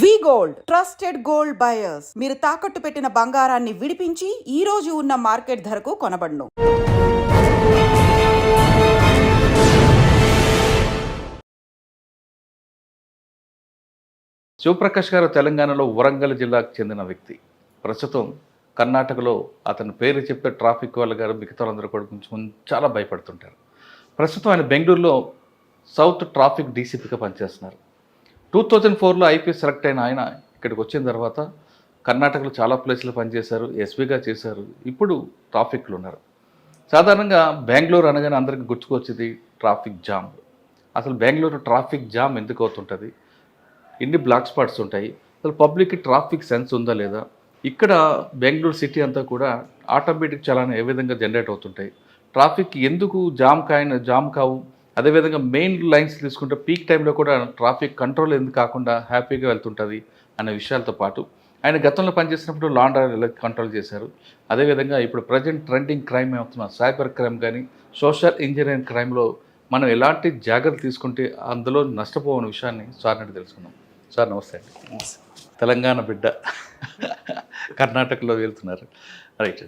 V gold trusted gold buyers. మీరు తాకట్టు పెట్టిన బంగారాన్ని విడిపించి ఈ రోజు ఉన్న మార్కెట్ ధరకు కొనబడను. శివప్రకాష్ గారు తెలంగాణలో వరంగల్ జిల్లాకు చెందిన వ్యక్తి. ప్రస్తుతం కర్ణాటకలో అతని పేరు చెప్తే ట్రాఫిక్ వాళ్ళ గారు మిగతా వాళ్ళందరూ కూడా కొంచెం చాలా భయపడుతుంటారు. ప్రస్తుతం ఆయన బెంగళూరులో సౌత్ ట్రాఫిక్ డీసీపీగా పనిచేస్తున్నారు. టూ థౌజండ్ ఫోర్లో ఐపీఎస్ సెలెక్ట్ అయిన ఆయన ఇక్కడికి వచ్చిన తర్వాత కర్ణాటకలో చాలా ప్లేసులు పనిచేశారు ఎస్పీగా చేశారు. ఇప్పుడు ట్రాఫిక్లు ఉన్నారు. సాధారణంగా బెంగళూరు అనగానే అందరికీ గుర్తుకొచ్చేది ట్రాఫిక్ జామ్. అసలు బెంగళూరు ట్రాఫిక్ జామ్ ఎందుకు అవుతుంటుంది? ఎన్ని బ్లాక్ స్పాట్స్ ఉంటాయి? అసలు పబ్లిక్ ట్రాఫిక్ సెన్స్ ఉందా లేదా? ఇక్కడ బెంగళూరు సిటీ అంతా కూడా ఆటోమేటిక్ చలాన ఏ విధంగా జనరేట్ అవుతుంటాయి? ట్రాఫిక్ ఎందుకు జామ్ కాయిన జామ్ కావు? అదేవిధంగా మెయిన్ లైన్స్ తీసుకుంటే పీక్ టైంలో కూడా ట్రాఫిక్ కంట్రోల్ ఎందుకు కాకుండా హ్యాపీగా వెళ్తుంటుంది అనే విషయాలతో పాటు ఆయన గతంలో పనిచేసినప్పుడు లాండర్ కంట్రోల్ చేశారు. అదేవిధంగా ఇప్పుడు ప్రజెంట్ ట్రెండింగ్ క్రైమ్ అవుతున్న సైబర్ క్రైమ్ కానీ సోషల్ ఇంజనీరింగ్ క్రైమ్లో మనం ఎలాంటి జాగ్రత్తలు తీసుకుంటే అందులో నష్టపోవని విషయాన్ని సార్ నుండి తెలుసుకున్నాం సార్ నమస్తే అండి. తెలంగాణ బిడ్డ కర్ణాటకలో వెళ్తున్నారు. రైట్.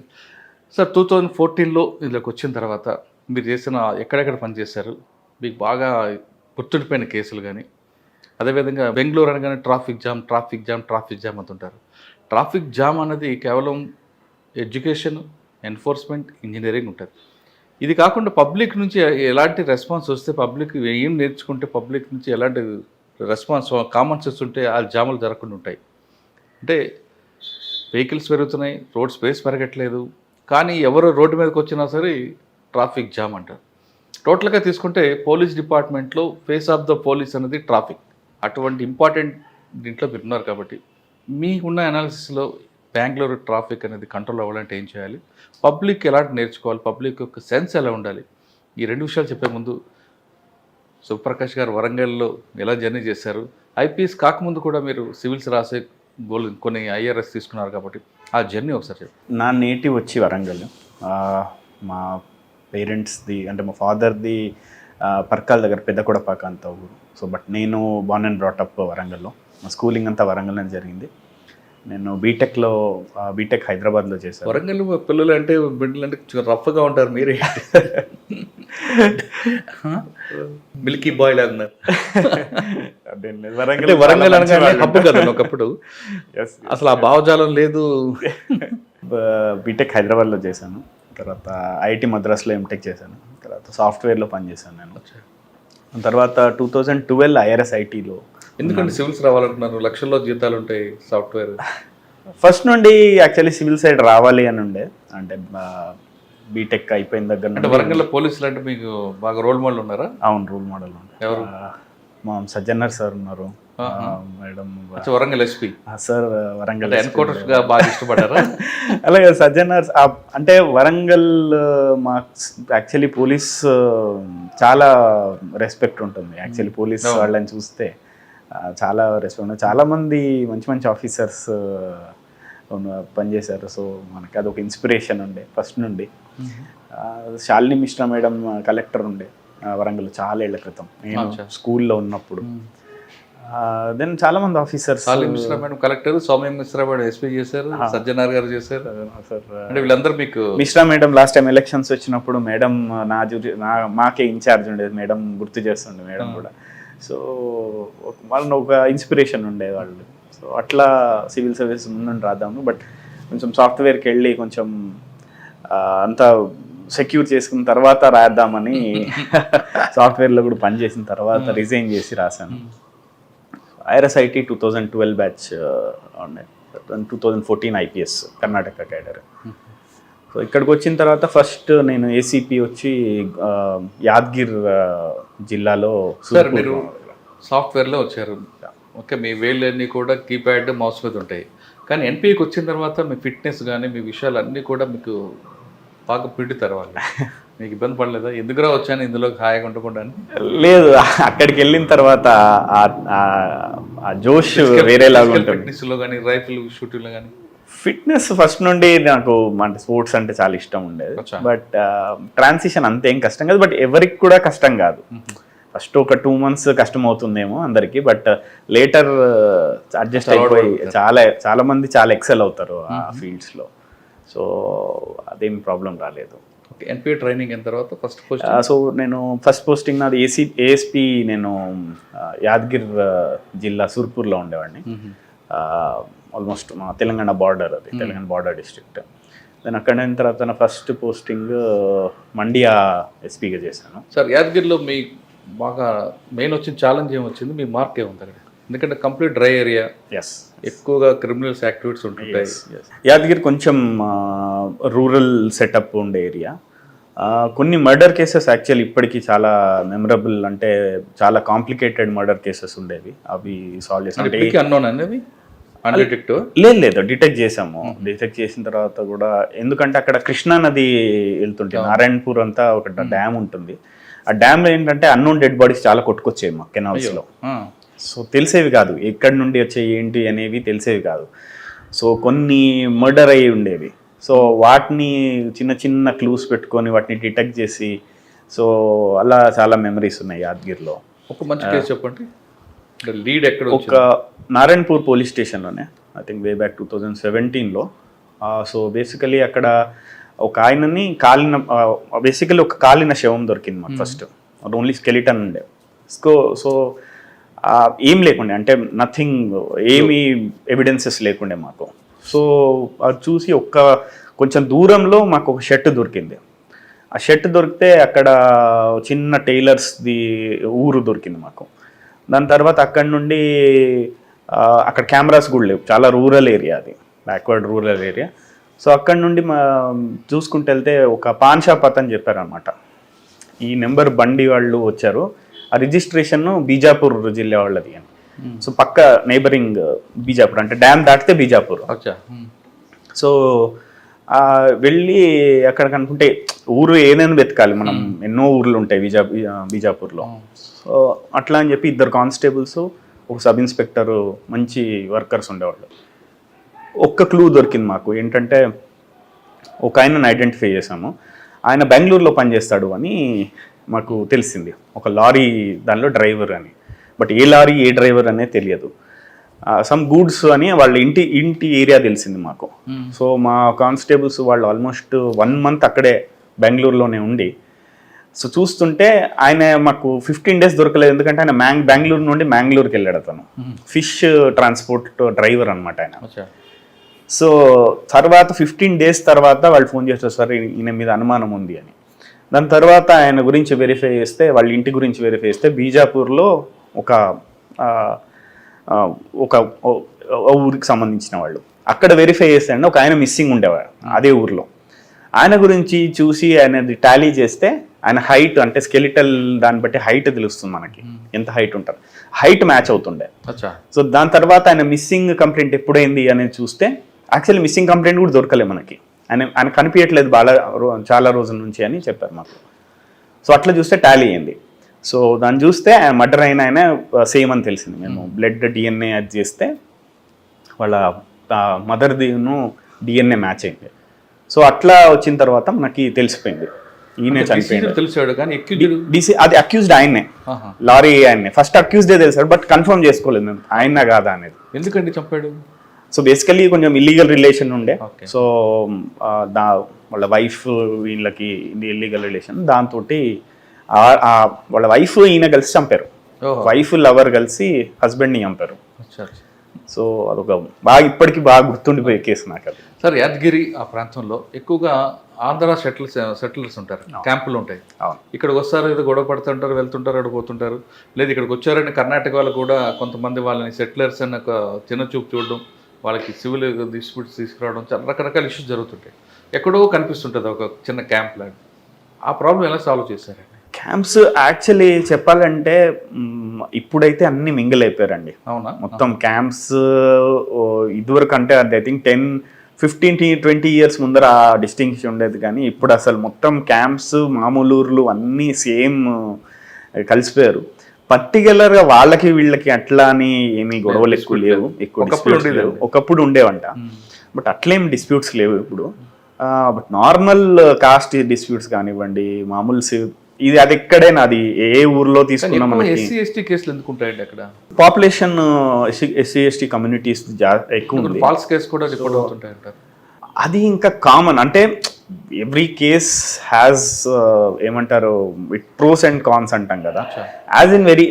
సార్ టూ థౌజండ్ ఫోర్టీన్లో ఇందులోకి వచ్చిన తర్వాత మీరు చేసిన ఎక్కడెక్కడ పనిచేశారు? మీకు బాగా గుర్తుండిపోయిన కేసులు కానీ అదేవిధంగా బెంగళూరు అనగానే traffic jam traffic jam traffic jam అంటుంటారు. ట్రాఫిక్ జామ్ అన్నది కేవలం ఎడ్యుకేషన్ ఎన్ఫోర్స్మెంట్ ఇంజనీరింగ్ ఉంటుంది. ఇది కాకుండా పబ్లిక్ నుంచి ఎలాంటి రెస్పాన్స్ వస్తే పబ్లిక్ ఏం నేర్చుకుంటే పబ్లిక్ నుంచి ఎలాంటి రెస్పాన్స్ కామన్ సెన్స్ ఉంటే ఆ జాములు జరగకుండా ఉంటాయి. అంటే వెహికల్స్ పెరుగుతున్నాయి రోడ్ స్పేస్ పెరగట్లేదు కానీ ఎవరు రోడ్డు మీదకి వచ్చినా సరే ట్రాఫిక్ జామ్ అంటారు. టోటల్గా తీసుకుంటే పోలీస్ డిపార్ట్మెంట్లో ఫేస్ ఆఫ్ ద పోలీస్ అనేది ట్రాఫిక్. అటువంటి ఇంపార్టెంట్ దీంట్లో మీరు ఉన్నారు కాబట్టి మీకున్న అనాలిసిస్లో బెంగళూరు ట్రాఫిక్ అనేది కంట్రోల్ అవ్వాలంటే ఏం చేయాలి? పబ్లిక్ ఎలాంటి నేర్చుకోవాలి. పబ్లిక్ యొక్క సెన్స్ ఎలా ఉండాలి? ఈ రెండు విషయాలు చెప్పే ముందు సుప్రకాష్ గారు వరంగల్లో ఎలా జర్నీ చేశారు? ఐపీఎస్ కాకముందు కూడా మీరు సివిల్స్ రాసే గోల్ కొన్ని ఐఆర్ఎస్ తీసుకున్నారు కాబట్టి ఆ జర్నీ ఒకసారి చెప్పండి. నా నేటివ్ వచ్చి వరంగల్. మా పేరెంట్స్ది అంటే మా ఫాదర్ది పర్కాల దగ్గర పెద్దకొడపాక అంత ఊరు. సో బట్ నేను బాన్ అండ్ బ్రాటప్ వరంగల్లో. మా స్కూలింగ్ అంతా వరంగల్లోనే జరిగింది. నేను బీటెక్లో బీటెక్ హైదరాబాద్లో చేశాను. వరంగల్ పిల్లలు అంటే బిడ్డలు అంటే కొంచెం రఫ్గా ఉంటారు మీరే. మిల్కీ బాయ్ లాగా ఉన్నారు. అదేం లేదు. అంటే వరంగల్ వరంగల్ అనగానే వాళ్ళు. హబ్బు కదా ఒకప్పుడు. అసలు ఆ భావజాలం లేదు. బీటెక్ హైదరాబాద్లో చేశాను. తర్వాత ఐఐటి మద్రాస్లో ఎంటెక్ చేశాను. తర్వాత సాఫ్ట్వేర్లో పనిచేశాను నేను. తర్వాత టూ థౌజండ్ ట్వెల్వ్ ఐఆర్ఎస్ ఐటీలో ఎందుకంటే సివిల్స్ రావాలంటున్నారు? లక్షల్లో జీతాలు ఉంటాయి సాఫ్ట్వేర్. ఫస్ట్ నుండి యాక్చువల్లీ సివిల్ సైడ్ రావాలి అని ఉండే. అంటే బీటెక్ అయిపోయిన దగ్గర అంటే నుండి వరంగల్లో పోలీసులు అంటే మీకు బాగా రోల్ మోడల్ ఉన్నారా? అవును రూల్ మోడల్ ఎవరు? మా సజ్జన్నర్ సార్ ఉన్నారు. Madam Warangal SP sir Warangal అంటే ఎన్కౌంటర్స్గా బాగా అలాగే సజ్జనర్ అంటే వరంగల్ మా యాక్చువల్లీ పోలీస్ చాలా రెస్పెక్ట్ ఉంటుంది. Actually police. వాళ్ళని చూస్తే చాలా రెస్పెక్ట్ చాలా మంది మంచి మంచి ఆఫీసర్స్ పనిచేశారు సో మనకి అదొక ఇన్స్పిరేషన్ ఉండే ఫస్ట్ నుండి. శాలిని మిశ్రా మేడం కలెక్టర్ ఉండే వరంగల్ చాలా ఏళ్ళ క్రితం. నేను. స్కూల్లో ఉన్నప్పుడు. దెన్ చాలా మంది officers Salim Mishra madam collector Soumya Mishra madam SP చేశారు సజ్జనార్ గారు చేశారు. సార్ అంటే వీళ్ళందరూ మీకు Mishra madam last time elections వచ్చినప్పుడు మేడం నా జూరి నా మాకే ఇన్ఛార్జ్ ఉండేది. మేడం గుర్తు చేస్తుండే మేడం కూడా. సో వాళ్ళని ఒక ఇన్స్పిరేషన్ ఉండేది వాళ్ళు. సో అట్లా సివిల్ సర్వీస్ ముందు రాద్దాము. బట్ కొంచెం సాఫ్ట్వేర్కి వెళ్ళి కొంచెం అంతా సెక్యూర్ చేసుకున్న తర్వాత రాద్దామని సాఫ్ట్వేర్లో కూడా పని చేసిన తర్వాత రిజైన్ చేసి రాశాను. IRS IT two thousand twelve batch ఉండే two thousand fourteen IPS Karnataka cadre. So ఇక్కడికి వచ్చిన తర్వాత ఫస్ట్ నేను ఏసీపీ వచ్చి యాద్గిర్ జిల్లాలో సార్ సూర్పూర్ మీరు సాఫ్ట్వేర్లో వచ్చారు. ఓకే మీ వేళ్ళన్నీ కూడా కీప్యాడ్ మౌస్ మీద ఉంటాయి. కానీ ఎన్పిఏకి వచ్చిన తర్వాత మీ ఫిట్నెస్ కానీ మీ విషయాలు అన్నీ కూడా మీకు బాగా పిండుతారు వాళ్ళు. మీకు ఇబ్బంది పడలేదా? ఎందుకురా వచ్చాను ఇందులో హాయిగా ఉండకుండా? లేదు అక్కడికి వెళ్ళిన తర్వాత ఆ- జోష్ వేరేలాగా ఉంటుంది. లో కానీ రైఫిల్ షూటింగ్లో కానీ ఫిట్నెస్ ఫస్ట్ నుండి నాకు అంటే స్పోర్ట్స్ అంటే చాలా ఇష్టం ఉండేది. బట్ ట్రాన్సిషన్ అంతేం కష్టం కాదు. బట్ ఎవరికి కూడా కష్టం కాదు. ఫస్ట్ ఒక టూ మంత్స్ కష్టం అవుతుందేమో అందరికి బట్ లేటర్ అడ్జస్ట్ అయిపోయి. చాలా చాలా మంది చాలా ఎక్సెల్ అవుతారు ఆ ఫీల్డ్స్లో. సో అదేం ప్రాబ్లం రాలేదు. ఓకే ఎన్పిఏ ట్రైనింగ్ అయిన తర్వాత ఫస్ట్ పోస్ట్ సో నేను ఫస్ట్ పోస్టింగ్ నాది ఏసీ ఏఎస్పి నేను ఆ, యాదగిర్ ఆ, జిల్లా సూర్పూర్లో ఉండేవాడిని. ఆల్మోస్ట్ మా తెలంగాణ బార్డర్ అది తెలంగాణ బార్డర్ డిస్ట్రిక్ట్ దెన్ అక్కడ అయిన తర్వాత నా ఫస్ట్ పోస్టింగ్ మండియా ఎస్పీగా చేశాను. సార్ యాదగిరిలో మీ బాగా మెయిన్ వచ్చిన ఛాలెంజ్ ఏమొచ్చింది మీ మార్క్ ఏముంది అక్కడ? ఎందుకంటే కంప్లీట్ డ్రై ఏరియా. ఎస్ ఎక్కువగా క్రిమినల్స్ యాక్టివిటీస్ ఉంటుంటాయి. యాదగిరి కొంచెం రూరల్ సెటప్ ఉండే ఏరియా. కొన్ని మర్డర్ కేసెస్ యాక్చువల్ ఇప్పటికీ చాలా మెమరబుల్ అంటే చాలా కాంప్లికేటెడ్ మర్డర్ కేసెస్ ఉండేవి. అవి సాల్వ్ చేసాం అంటే ఇప్పటికీ అన్నోన్ అనేది అన్డిటెక్టివ్ లేదు లేదు. డిటెక్ట్ చేసాము. డిటెక్ట్ చేసిన తర్వాత కూడా ఎందుకంటే అక్కడ కృష్ణా నది వెళ్తుంటే నారాయణపూర్ అంతా ఒక డ్యామ్ ఉంటుంది. ఆ డ్యామ్లో ఏంటంటే అన్నోన్ డెడ్ బాడీస్ చాలా కొట్టుకొచ్చాయి మా కెనాల్స్లో సో తెలిసేవి కాదు ఎక్కడి నుండి వచ్చాయి ఏంటి అనేవి తెలిసేవి కాదు. సో కొన్ని మర్డర్ అయ్యి ఉండేవి. సో వాటిని చిన్న చిన్న క్లూస్ పెట్టుకొని వాటిని డిటెక్ట్ చేసి సో అలా చాలా మెమరీస్ ఉన్నాయి యాదగిరిలో. ఒక మంచి కేసు చెప్పండి. లీడ్ ఎక్కడ ఒక Narayanpur police స్టేషన్లోనే I think way back two thousand సెవెంటీన్లో సో బేసికలీ అక్కడ ఒక ఆయనని కాలిన బేసికలీ ఒక కాలిన శవం దొరికింది మాకు ఫస్ట్ ఓన్లీ స్కెలిటన్ ఉండే. సో సో ఏం లేకుండే అంటే నథింగ్ ఏమీ ఎవిడెన్సెస్ లేకుండే మాకు. సో అది చూసి ఒక్క కొంచెం దూరంలో మాకు ఒక షర్ట్ దొరికింది. ఆ షర్ట్ దొరికితే అక్కడ చిన్న టైలర్స్ది ఊరు దొరికింది మాకు. దాని తర్వాత అక్కడి నుండి అక్కడ కెమెరాస్ కూడా లేవు. చాలా రూరల్ ఏరియా అది. బ్యాక్వర్డ్ రూరల్ ఏరియా సో అక్కడి నుండి మా చూసుకుంటూ వెళ్తే ఒక పాన్ షాప్ అతను చెప్పారనమాట ఈ నెంబర్ బండి వాళ్ళు వచ్చారు. ఆ రిజిస్ట్రేషన్ బీజాపూర్ జిల్లా వాళ్ళది అని. సో పక్క నైబరింగ్ బీజాపూర్ అంటే డ్యామ్ దాటితే బీజాపూర్. అచ్చా. సో వెళ్ళి అక్కడ కనుకుంటే ఊరు ఏదైనా వెతకాలి? మనం ఎన్నో ఊర్లు ఉంటాయి బీజా బీజాపూర్లో. సో అట్లా అని చెప్పి ఇద్దరు కానిస్టేబుల్స్ ఒక సబ్ ఇన్స్పెక్టర్ మంచి వర్కర్స్ ఉండేవాళ్ళు. ఒక్క క్లూ దొరికింది మాకు. ఏంటంటే ఒక ఆయనను ఐడెంటిఫై చేశాము. ఆయన బెంగళూరులో పనిచేస్తాడు అని మాకు తెలిసింది. ఒక లారీ దానిలో డ్రైవర్ అని. But a lorry a driver అనే తెలియదు. సమ్ గూడ్స్ అని వాళ్ళ ఇంటి ఇంటి ఏరియా తెలిసింది మాకు. సో మా కానిస్టేబుల్స్ వాళ్ళు ఆల్మోస్ట్ వన్ మంత్ అక్కడే బెంగళూరులోనే ఉండి సో చూస్తుంటే ఆయన మాకు ఫిఫ్టీన్ డేస్ దొరకలేదు. ఎందుకంటే ఆయన మ్యాంగ్ బెంగళూరు నుండి మ్యాంగ్లూరుకి వెళ్ళాడు అతను. ఫిష్ ట్రాన్స్పోర్ట్ డ్రైవర్ అనమాట ఆయన. సో తర్వాత ఫిఫ్టీన్ డేస్ తర్వాత వాళ్ళు ఫోన్ చేస్తారు సార్ ఈయన మీద అనుమానం ఉంది అని. దాని తర్వాత ఆయన గురించి వెరిఫై చేస్తే వాళ్ళ ఇంటి గురించి వెరిఫై చేస్తే బీజాపూర్లో ఒక ఒక ఊరికి సంబంధించిన వాళ్ళు. అక్కడ వెరిఫై చేస్తే అండి ఒక ఆయన మిస్సింగ్ ఉండేవాడు అదే ఊర్లో. ఆయన గురించి చూసి ఆయనది టాలీ చేస్తే ఆయన హైట్ అంటే స్కెలిటల్ దాన్ని బట్టి హైట్ తెలుస్తుంది మనకి. ఎంత హైట్ ఉంటారు హైట్ మ్యాచ్ అవుతుండే. సో దాని తర్వాత ఆయన మిస్సింగ్ కంప్లైంట్ ఎప్పుడైంది అనేది చూస్తే యాక్చువల్లీ మిస్సింగ్ కంప్లైంట్ కూడా దొరకలే మనకి. ఆయన ఆయన కనిపించట్లేదు బాగా చాలా రోజుల నుంచి అని చెప్పారు మాకు. సో అట్లా చూస్తే టాలీ అయింది. సో దాన్ని చూస్తే మర్డర్ అయిన ఆయన సేమ్ అని తెలిసింది. మేము బ్లడ్ డిఎన్ఏ అది చేస్తే వాళ్ళ మదర్దిను డిఎన్ఏ మ్యాచ్ అయింది. సో అట్లా వచ్చిన తర్వాత మనకి తెలిసిపోయింది. ఈయనే చనిపోయింది తెలిసాడు కానీ డిసి అది అక్యూజ్డ్ ఆయన్నే. లారీ ఆయన్నే. ఫస్ట్ అక్యూజ్డే తెలుసాడు బట్ కన్ఫర్మ్ చేసుకోలేదు ఆయన కాదా అనేది. ఎందుకండి చంపాడు? సో బేసికలీ కొంచెం ఇల్లీగల్ రిలేషన్ ఉండే. సో ఆ, దా వాళ్ళ వైఫ్ వీళ్ళకి ఇల్లీగల్ రిలేషన్ దాంతో వాళ్ళ వైఫ్ ఈయన కలిసి చంపారు. వైఫ్ లవర్ కలిసి హస్బెండ్ని చంపారు. సో అదొక బాగా ఇప్పటికీ బాగా గుర్తుండిపోయే కేసు నాకు అది. సార్ యాదగిరి ఆ ప్రాంతంలో ఎక్కువగా ఆంధ్ర సెటిల్స్ సెటిలర్స్ ఉంటారు. క్యాంపులు ఉంటాయి. ఇక్కడికి వస్తారు ఏదో గొడవ పడుతుంటారు వెళ్తుంటారు అక్కడ పోతుంటారు. లేదు ఇక్కడికి వచ్చారని కర్ణాటక వాళ్ళు కూడా కొంతమంది వాళ్ళని సెటిలర్స్ అని ఒక చిన్న చూపు చూడడం. వాళ్ళకి సివిల్ డిస్ప్యూట్స్ తీసుకురావడం చాలా రకరకాల ఇష్యూస్ జరుగుతుంటాయి. ఎక్కడో కనిపిస్తుంటుంది ఒక చిన్న క్యాంప్ లాంటి ఆ ప్రాబ్లం ఎలా సాల్వ్ చేశారండి? క్యాంప్స్ యాక్చువల్లీ చెప్పాలంటే ఇప్పుడైతే అన్ని మింగిల్ అయిపోయారండి. అవునా? మొత్తం క్యాంప్స్ ఇదివరకు అంటే I think ten fifteen twenty years ముందర ఆ డిస్టింక్షన్ ఉండేది. కానీ ఇప్పుడు అసలు మొత్తం క్యాంప్స్ మామూలు ఊర్లు అన్నీ సేమ్ కలిసిపోయారు. పర్టికులర్గా వాళ్ళకి వీళ్ళకి అట్లా అని ఏమీ గొడవలు ఎక్కువ లేవు ఎక్కువ ఒకప్పుడు ఉండేవంట. బట్ అట్లేం డిస్ప్యూట్స్ లేవు ఇప్పుడు. బట్ నార్మల్ కాస్ట్ డిస్ప్యూట్స్ కానివ్వండి మామూలు ఇది అది ఎక్కడైనా అది ఏ ఊర్లో తీసుకున్నా మనకి ఎస్సీ ఎస్టీ కేసులు ఎందుకు ఉంటాయండి అక్కడ పాపులేషన్ ఎస్సీ ఎస్టీ కమ్యూనిటీస్ ఎక్కువ ఫాల్స్ కేసు కూడా రిపోర్ట్ అవుతుంటాయి అది ఇంకా కామన్ అంటే ఎవ్రీ కేస్ హ్యాస్ ఏమంటారు ప్రోస్ అండ్ కాన్స్ అంటాం కదా. As in very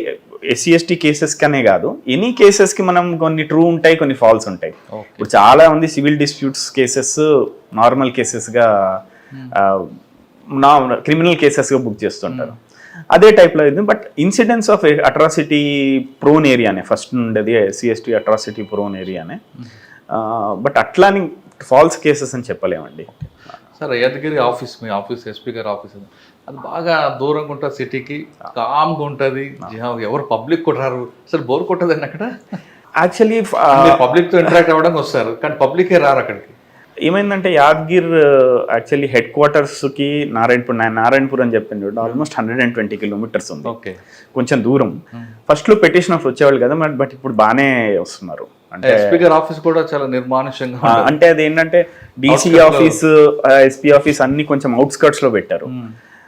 SC ST cases కనే కాదు. ఎనీ కేసెస్కి మనం కొన్ని ట్రూ ఉంటాయి కొన్ని ఫాల్స్ ఉంటాయి. ఇప్పుడు చాలా మంది సివిల్ డిస్ప్యూట్స్ కేసెస్ నార్మల్ కేసెస్గా నా క్రిమినల్ కేసెస్గా బుక్ చేస్తుంటారు. అదే టైప్లో ఇది. But incidents of atrocity prone ఏరియానే first ఉండేది సిఎస్టీ అట్రాసిటీ ప్రోన్ ఏరియానే బట్ అట్లాని ఫాల్స్ కేసెస్ అని చెప్పలేమండి. సార్ యాదగిరి ఆఫీస్ మీ ఆఫీస్ ఎస్పీ గారి ఆఫీస్ అది. అది బాగా దూరంగా ఉంటుంది సిటీకి కామ్గా ఉంటుంది. ఎవరు పబ్లిక్ రారు అసలు బోర్ కొట్టదండి అక్కడ? యాక్చువల్లీ పబ్లిక్తో ఇంటరాక్ట్ అవ్వడానికి వస్తారు కానీ పబ్లికే రారు అక్కడికి. ఏమైందంటే యాదగిర్ యాక్చువల్లీ హెడ్ క్వార్టర్స్కి నారాయణపూర్ నా- నారాయణపూర్ అని చెప్పింది చూడండి almost hundred and twenty kilometres ఉంది. ఓకే కొంచెం దూరం. ఫస్ట్లో పెటిషనర్స్ వచ్చేవాళ్ళు కదా బట్ ఇప్పుడు బాగానే వస్తున్నారు. అంటే ఎస్పీ గారి ఆఫీస్ కూడా చాలా నిర్మానుష్యంగా ఆ, అంటే అది ఏంటంటే డీసీ ఆఫీస్ ఎస్పీ ఆఫీస్ అన్ని కొంచెం అవుట్స్కర్ట్స్లో పెట్టారు.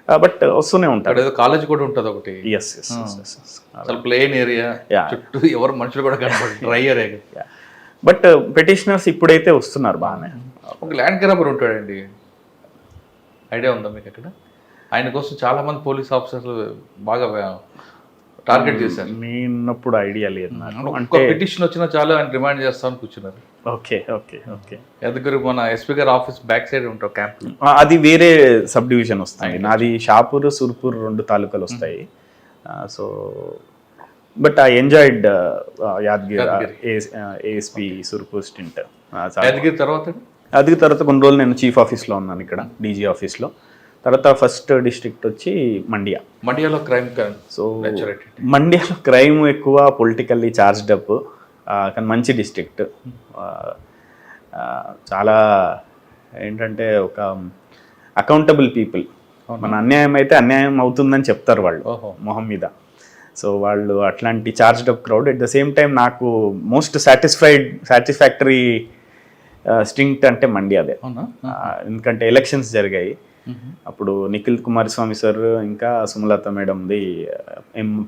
బట్ వస్తూనే అక్కడ ఉంటారు ఏదో కాలేజ్ కూడా ఉంటుంది ఒకటి. ఎస్ ఎస్ అసలు ప్లేన్ ఏరియా. చుట్టూ ఎవరు మనుషులు కూడా కనపడరు. డ్రై ఏరియా బట్ పెటిషనర్స్ ఇప్పుడైతే వస్తున్నారు బాగానే. ఒక ల్యాండ్ గ్రాబర్ ఉంటాడండి. ఐడియా ఉందా మీకు అక్కడ ఆయన కోసం చాలా మంది పోలీస్ ఆఫీసర్లు బాగా టార్గెట్ చేశారు. నేనప్పుడు ఐడియా లేదు నాకు. అంటే పిటిషన్ వచ్చినా చాలు ఆయన రిమైండ్ చేస్తామని కూర్చున్నారు. Okay okay okay. ఎదుగురు మన ఎస్పీ గారి ఆఫీస్ బ్యాక్ సైడ్ ఉంటారు క్యాంప్ అది వేరే సబ్ డివిజన్ వస్తుంది నాది షాపూర్ సుర్పూర్ రెండు తాలూకాలు వస్తాయి. So but I enjoyed Yadagiri ASP Surpur stint Yadagiri తర్వాత? అది తర్వాత కొన్ని రోజులు నేను చీఫ్ ఆఫీస్లో ఉన్నాను ఇక్కడ డీజీ ఆఫీస్లో తర్వాత ఫస్ట్ డిస్ట్రిక్ట్ వచ్చి మండ్యా. మండియాలో క్రైమ్ సో. మండ్యాలో క్రైమ్ ఎక్కువ పొలిటికల్లీ చార్జ్డ్ అప్ కానీ మంచి డిస్ట్రిక్ట్ చాలా ఏంటంటే ఒక అకౌంటబుల్ పీపుల్ మన అన్యాయం అయితే అన్యాయం అవుతుందని చెప్తారు వాళ్ళు మొహం మీద. సో వాళ్ళు అట్లాంటి charged up crowd at the same time నాకు మోస్ట్ సాటిస్ఫైడ్ సాటిస్ఫాక్టరీ స్టింక్ట్ అంటే మండ్యాదే. అవునా? ఆ, ఎందుకంటే ఎలక్షన్స్ జరిగాయి. అప్పుడు నిఖిల్ కుమారస్వామి సార్ ఇంకా సుమలత మేడంది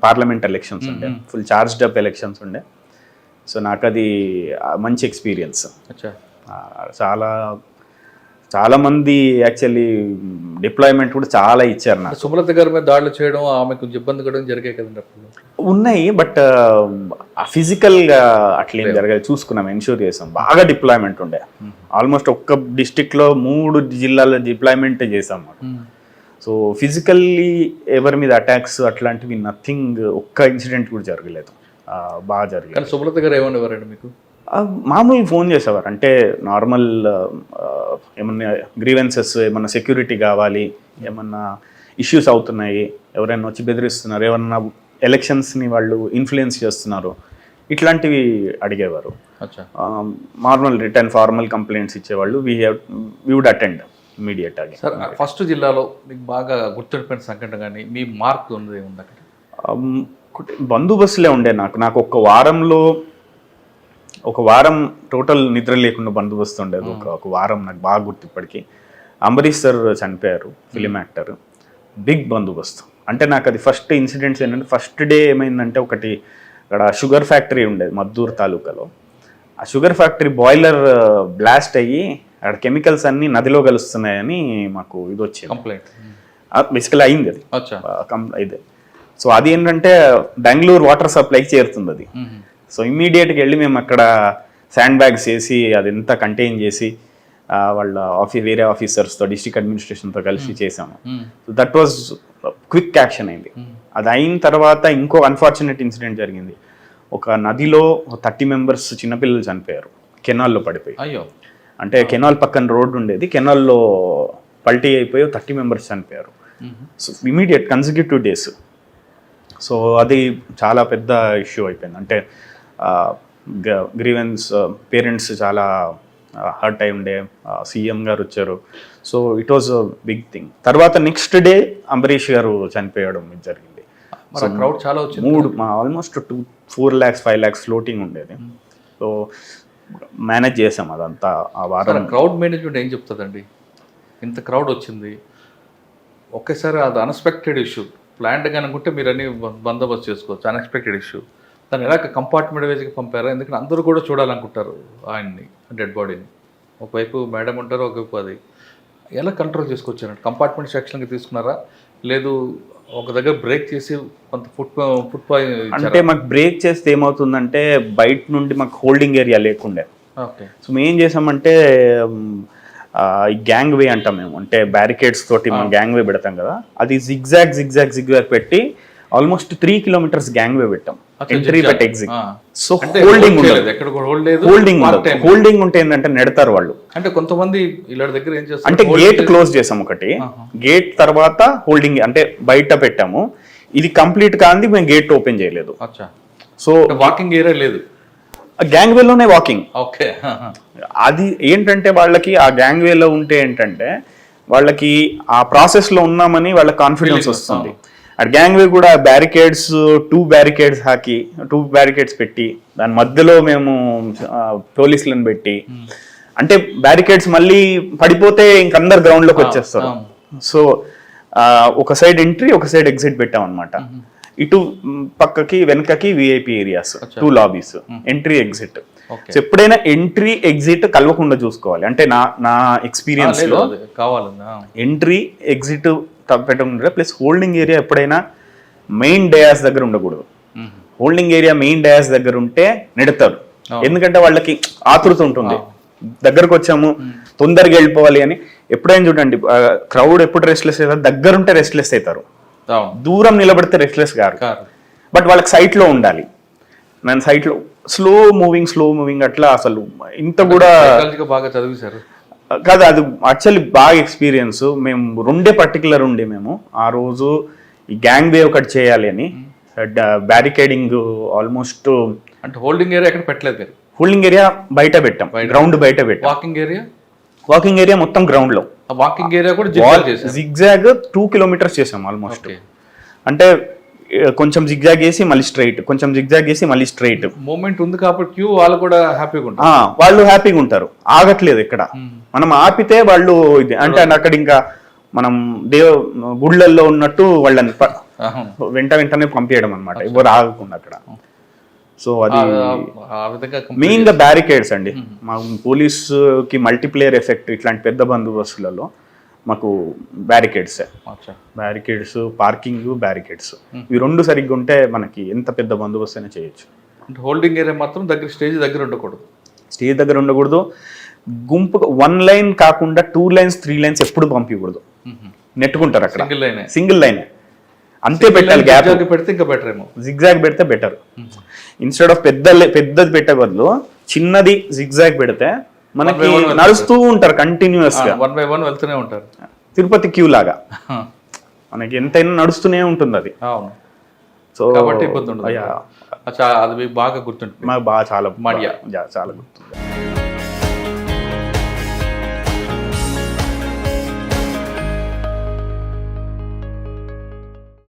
పార్లమెంట్ ఎలక్షన్స్ ఉండే. ఫుల్ చార్జ్డ్ అప్ ఎలక్షన్స్ ఉండే. సో నాకు అది ఆ, మంచి ఎక్స్పీరియన్స్ చాలా చాలా మంది యాక్చువల్లీ డిప్లాయ్మెంట్ కూడా చాలా ఇచ్చారు నాకు. సుమలత గారి మీద దాడులు చేయడం ఆమె కొంచెం ఇబ్బంది కూడా జరిగాయి కదండి అప్పుడు? ఉన్నాయి బట్ ఫిజికల్గా అట్లేం జరగదు చూసుకున్నాం ఎన్షూర్ చేసాం. బాగా డిప్లాయ్మెంట్ ఉండే. ఆల్మోస్ట్ ఒక్క డిస్టిక్లో మూడు జిల్లాల డిప్లాయ్మెంట్ చేసాం సో ఫిజికల్లీ ఎవరి మీద అటాక్స్ అట్లాంటివి నథింగ్ ఒక్క ఇన్సిడెంట్ కూడా జరగలేదు. బాగా జరిగాయి. కానీ సుమలత గారు ఏమనేవారండి మీకు? మామూలు ఫోన్ చేసేవారు. అంటే నార్మల్ ఏమన్నా గ్రీవెన్సెస్ ఏమన్నా సెక్యూరిటీ కావాలి ఏమన్నా ఇష్యూస్ అవుతున్నాయి ఎవరైనా వచ్చి బెదిరిస్తున్నారు ఏమన్నా ఎలక్షన్స్ని వాళ్ళు ఇన్ఫ్లుయెన్స్ చేస్తున్నారు ఇట్లాంటివి అడిగేవారు. అచ్చా. నార్మల్ రిటర్న్ ఫార్మల్ కంప్లైంట్స్ ఇచ్చేవాళ్ళు. We we would attend immediate అది సార్ ఫస్ట్ జిల్లాలో మీకు బాగా గుర్తుండిపోయిన సంఘటన కానీ మీ మార్క్ ఉంది ఉంది అక్కడ? బందోబస్తులే ఉండే నాకు. నాకు ఒక వారంలో ఒక వారం టోటల్ నిద్ర లేకుండా బందోబస్తు ఉండేది ఒక ఒక వారం నాకు బాగా గుర్తు ఇప్పటికి. అంబరీష్ సార్ చనిపోయారు ఫిలిం యాక్టర్ బిగ్ బందోబస్తు. అంటే నాకు అది ఫస్ట్ ఇన్సిడెంట్స్ ఏంటంటే ఫస్ట్ డే ఏమైందంటే ఒకటి అక్కడ షుగర్ ఫ్యాక్టరీ ఉండేది మద్దూరు తాలూకాలో. ఆ షుగర్ ఫ్యాక్టరీ బాయిలర్ బ్లాస్ట్ అయ్యి అక్కడ కెమికల్స్ అన్నీ నదిలో కలుస్తున్నాయని మాకు ఇది వచ్చింది కంప్లైంట్ బేసికల్ అయింది అది. అచ్చా. కం- ఇది. సో అది ఏంటంటే బెంగళూరు వాటర్ సప్లైకి చేరుతుంది అది సో ఇమ్మీడియట్గా వెళ్ళి మేము అక్కడ శాండ్ బ్యాగ్స్ వేసి అది ఎంత కంటైన్ చేసి వాళ్ళ ఆఫీ వేరే ఆఫీసర్స్తో డిస్ట్రిక్ట్ అడ్మినిస్ట్రేషన్తో కలిసి చేసాము. So that was quick action అయింది. అది అయిన తర్వాత ఇంకో అన్ఫార్చునేట్ ఇన్సిడెంట్ జరిగింది. ఒక నదిలో థర్టీ మెంబర్స్ చిన్నపిల్లలు చనిపోయారు. కెనాల్లో పడిపోయి. అయ్యో. అంటే కెనాల్ పక్కన రోడ్డు ఉండేది. కెనాల్లో పల్టీ అయిపోయి థర్టీ మెంబర్స్ చనిపోయారు. So immediate consecutive days so అది చాలా పెద్ద ఇష్యూ అయిపోయింది. అంటే గ్రీవెన్స్ పేరెంట్స్ చాలా హర్ట్ అయి ఉండే సీఎం గారు వచ్చారు. So it was big thing తర్వాత నెక్స్ట్ డే అంబరీష్ గారు చనిపోయడం జరిగింది. క్రౌడ్ చాలా వచ్చింది. మూడు మా almost two four lakhs five lakhs floating ఉండేది. సో మేనేజ్ చేసాం అదంతా ఆ వారం. క్రౌడ్ మేనేజ్మెంట్ ఏం చెప్తుందండి? ఇంత క్రౌడ్ వచ్చింది. ఒకేసారి అది అన్ఎక్స్పెక్టెడ్ ఇష్యూ ప్లాన్డ్గా అనుకుంటే మీరు అన్ని బందోబస్తు చేసుకోవచ్చు. అన్ఎక్స్పెక్టెడ్ ఇష్యూ దాన్ని ఎలా కంపార్ట్మెంట్ వైజ్గా పంపారా ఎందుకంటే అందరూ కూడా చూడాలనుకుంటారు ఆయన్ని డెడ్ బాడీని ఒకవైపు మేడం ఉంటారు ఒకవైపు అది. ఎలా కంట్రోల్ చేసుకొచ్చారంటే కంపార్ట్మెంట్ సెక్షన్కి తీసుకున్నారా? లేదు ఒక దగ్గర బ్రేక్ చేసి కొంత ఫుట్ ఫుట్ అంటే మాకు బ్రేక్ చేస్తే ఏమవుతుందంటే బయట నుండి మాకు హోల్డింగ్ ఏరియా లేకుండే. ఓకే. సో మేము ఏం చేసామంటే గ్యాంగ్ వే అంటాం మేము. అంటే బ్యారికేడ్స్ తోటి మనం గ్యాంగ్ వే పెడతాం కదా. అది జిగ్జాగ్ జిగ్జాగ్ జిగ్జాగ్ పెట్టి almost three kilometres gangway పెట్టాం. ఎంట్రీ పెట్టి exit so holding holding. Holding ఉంటే ఏంటంటే నెడతారు వాళ్ళు. అంటే కొంతమంది ఇలా దగ్గర ఏం చేస్తారు? అంటే గేట్ క్లోజ్ చేసాం ఒకటి. గేట్ తర్వాత హోల్డింగ్ అంటే బయట పెట్టాము. ఇది కంప్లీట్ కాంది మేము గేట్ ఓపెన్ చేయలేదు. సో వాకింగ్ ఏరియా లేదు. గ్యాంగ్ వేలోనే వాకింగ్ ఓకే. అది ఏంటంటే వాళ్ళకి ఆ గ్యాంగ్ వేలో ఉంటే ఏంటంటే వాళ్ళకి ఆ ప్రాసెస్లో ఉన్నామని వాళ్ళ కాన్ఫిడెన్స్ వస్తుంది. ఆ గ్యాంగ్ వే కూడా బ్యారికేడ్స్ టూ బ్యారికేడ్స్ హాకి టూ బ్యారికేడ్స్ పెట్టి దాని మధ్యలో మేము పోలీసులను పెట్టి అంటే బ్యారికేడ్స్ మళ్ళీ పడిపోతే ఇంక అందరు గ్రౌండ్లోకి వచ్చేస్తారు. సో ఒక సైడ్ ఎంట్రీ ఒక సైడ్ ఎగ్జిట్ పెట్టాం అనమాట ఇటు పక్కకి వెనకకి VIP areas two lobbies entry exit so ఎప్పుడైనా ఎంట్రీ ఎగ్జిట్ కలవకుండా చూసుకోవాలి. అంటే నా నా ఎక్స్పీరియన్స్లో ఎంట్రీ ఎగ్జిట్ పెట్టకుండా ప్లస్ హోల్డింగ్ ఏరియా ఎప్పుడైనా మెయిన్ డయాస్ దగ్గర ఉండకూడదు. హోల్డింగ్ ఏరియా మెయిన్ డయాస్ దగ్గర ఉంటే నెడతారు ఎందుకంటే వాళ్ళకి ఆతృత ఉంటుంది. దగ్గరకు వచ్చాము తొందరగా వెళ్ళిపోవాలి అని ఎప్పుడైనా చూడండి క్రౌడ్ ఎప్పుడు రెస్ట్లెస్ అవుతారు? దగ్గర ఉంటే రెస్ట్లెస్ అవుతారు దూరం నిలబడితే రెస్ట్లెస్ గారు కారు. బట్ వాళ్ళకి సైట్లో ఉండాలి. నేను సైట్లో స్లో మూవింగ్ స్లో మూవింగ్ అట్లా అసలు ఇంత కూడా బాగా చదివేశారు కాదు అది యాక్చువల్లీ బాగా ఎక్స్పీరియన్స్ మేము రెండే పర్టికులర్ ఉండే మేము. ఆ రోజు ఈ గ్యాంగ్ వే ఒకటి చేయాలి అని. బ్యారికేడింగ్ ఆల్మోస్ట్ అంటే హోల్డింగ్ ఏరియా ఎక్కడ పెట్టలేదు హోల్డింగ్ ఏరియా బయట పెట్టాం. గ్రౌండ్ బయట పెట్టాం. వాకింగ్ ఏరియా వాకింగ్ ఏరియా మొత్తం గ్రౌండ్లో. వాకింగ్ ఏరియా కూడా జిగ్జాగ్ టూ కిలోమీటర్స్ చేసాం ఆల్మోస్ట్ అంటే కొంచెం జిగ్జాగ్ చేసి మళ్ళీ స్ట్రైట్ కొంచెం జిగ్జాగ్ చేసి మళ్ళీ స్ట్రైట్ మూమెంట్ ఉంది కాబట్టి క్యూ వాళ్ళు కూడా హ్యాపీగా ఉంటారు. వాళ్ళు హ్యాపీగా ఉంటారు. ఆగట్లేదు ఇక్కడ. మనం ఆపితే వాళ్ళు ఇది అంటే అక్కడ ఇంకా మనం దేవ గుళ్ళల్లో ఉన్నట్టు వాళ్ళని. వెంట వెంటనే పంపించడం అనమాట ఎవరు ఆగకుండా అక్కడ. సో అది మెయిన్గా బ్యారికేడ్స్ అండి. మా పోలీస్కి మల్టీప్లేయర్ ఎఫెక్ట్ ఇట్లాంటి పెద్ద బందోబస్తులలో. మాకు బ్యారికేడ్స్. బ్యారికేడ్స్ పార్కింగ్ బ్యారికేడ్స్ ఇవి రెండు సరిగ్గా ఉంటే మనకి ఎంత పెద్ద బందోబస్తు అయినా చేయొచ్చు. అంటే హోల్డింగ్ ఏరియా మాత్రం దగ్గర స్టేజ్ దగ్గర ఉండకూడదు. స్టేజ్ దగ్గర ఉండకూడదు. గుంపు వన్ లైన్ కాకుండా టూ లైన్స్ త్రీ లైన్స్ ఎప్పుడు పంపించకూడదు నెట్టుకుంటారు అక్కడ. సింగిల్ లైన్ సింగిల్ లైన్ అంతే పెట్టాలి గ్యాప్ పెడితే ఇంకా బెటర్ ఏమో. జిగ్జాగ్ పెడితే బెటర్ ఇన్స్టెడ్ ఆఫ్ పెద్ద పెద్దది పెట్టే బదులు చిన్నది జిగ్జాగ్ పెడితే మనకి నడుస్తూ ఉంటారు కంటిన్యూస్గా వన్ బై వన్ వెళ్తూనే ఉంటారు. తిరుపతి క్యూ లాగా. మనకి ఎంతైనా నడుస్తూనే ఉంటుంది అది. అవును. సో కాబట్టి ఇబ్బంది ఉండదు. అది మీకు బాగా గుర్తుంటుంది. మాకు బాగా చాలా మడియా. చాలా గుర్తుంది.